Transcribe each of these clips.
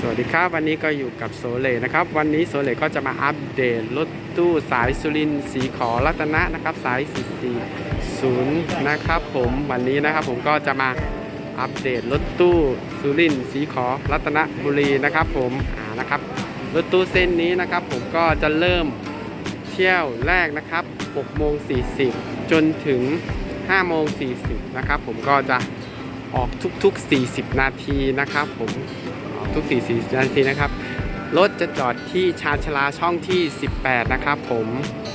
สวัสดีครับวันนี้ก็อยู่กับโซเลนะครับ วันนี้โซเลก็จะมาอัปเดตรถตู้สายสุรินสีขอรัตนะนะครับ สาย440นะครับ ผมวันนี้นะครับ ผมก็จะมาอัปเดตรถตู้สุรินสีขอรัตนบุรีนะครับ ผมอ่านะครับรถตู้เส้นนี้นะครับ ผมก็จะเริ่มเที่ยวแรกนะครับ6โมง40 จนถึง5โมง40นะครับ ผมก็จะออกทุกๆ 40 นาทีนะครับ ผม ทุก4นาทีนะครับ รถจะจอดที่ชานชลาช่องที่ 18 นะครับผม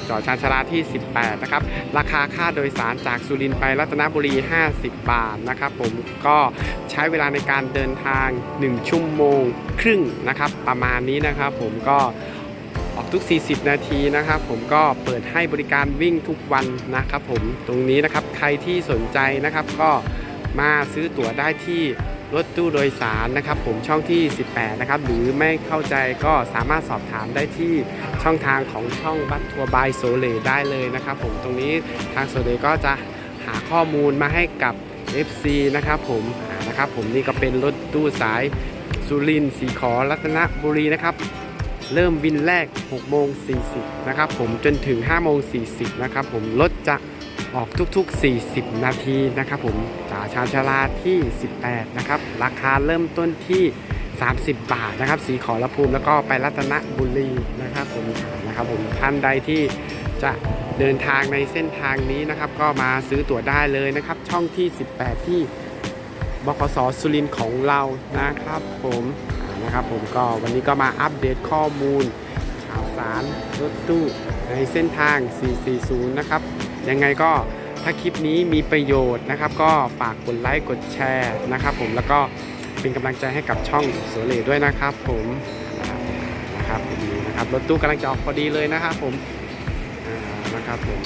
จอดชานชลาที่ 18 นะครับ ราคาค่าโดยสารจากสุรินทร์ไปรัตนบุรี 50 บาทนะครับผมก็ใช้เวลาในการเดินทาง 1 ชั่วโมงครึ่งนะครับ ประมาณนี้นะครับผมก็ออกทุก 40 นาทีนะครับ ผมก็เปิดให้บริการวิ่งทุกวันนะครับผมตรงนี้นะครับใครที่สนใจนะครับก็มาซื้อตั๋วได้ที่ รถตู้โดยสารนะครับ ผมช่องที่ 18 นะครับ หรือไม่เข้าใจก็สามารถสอบถามได้ที่ช่องทางของช่องบัตทัวร์บายโซเลได้เลยนะครับ ผมตรงนี้ทางโซเลก็จะหาข้อมูลมาให้กับ FC นะครับ ผมนะครับ ผมนี่ก็เป็นรถตู้สายสุรินทร์สีขอรัตนบุรีนะครับเริ่มวินแรก6โมง40นะครับผมจนถึง5โมง40นะครับผมรถจะ ออกทุกๆ 40 นาทีนะครับผมจากชาชาลาที่ 18 นะครับ ราคาเริ่มต้นที่ 30 บาทนะครับ สีขอรภูมิแล้วก็ไปรัตนบุรีนะครับผมนะครับผมท่านใดที่จะเดินทางในเส้นทางนี้นะครับ ก็มาซื้อตั๋วได้เลยนะครับ ช่องที่ 18 ที่บขสสุรินของเรานะครับผมนะครับผมก็วันนี้ก็มาอัปเดตข้อมูลข่าวสารรถตู้ในเส้นทาง 440 นะครับ ยังไงก็ถ้าคลิปนี้มีประโยชน์นะครับ ก็ฝากกดไลค์กดแชร์นะครับ ผมแล้วก็เป็นกำลังใจให้กับช่องโสเลด้วยนะครับ ผมนะครับนี่นะครับรถตู้กำลังจะออกพอดีเลยนะครับผมนะครับผม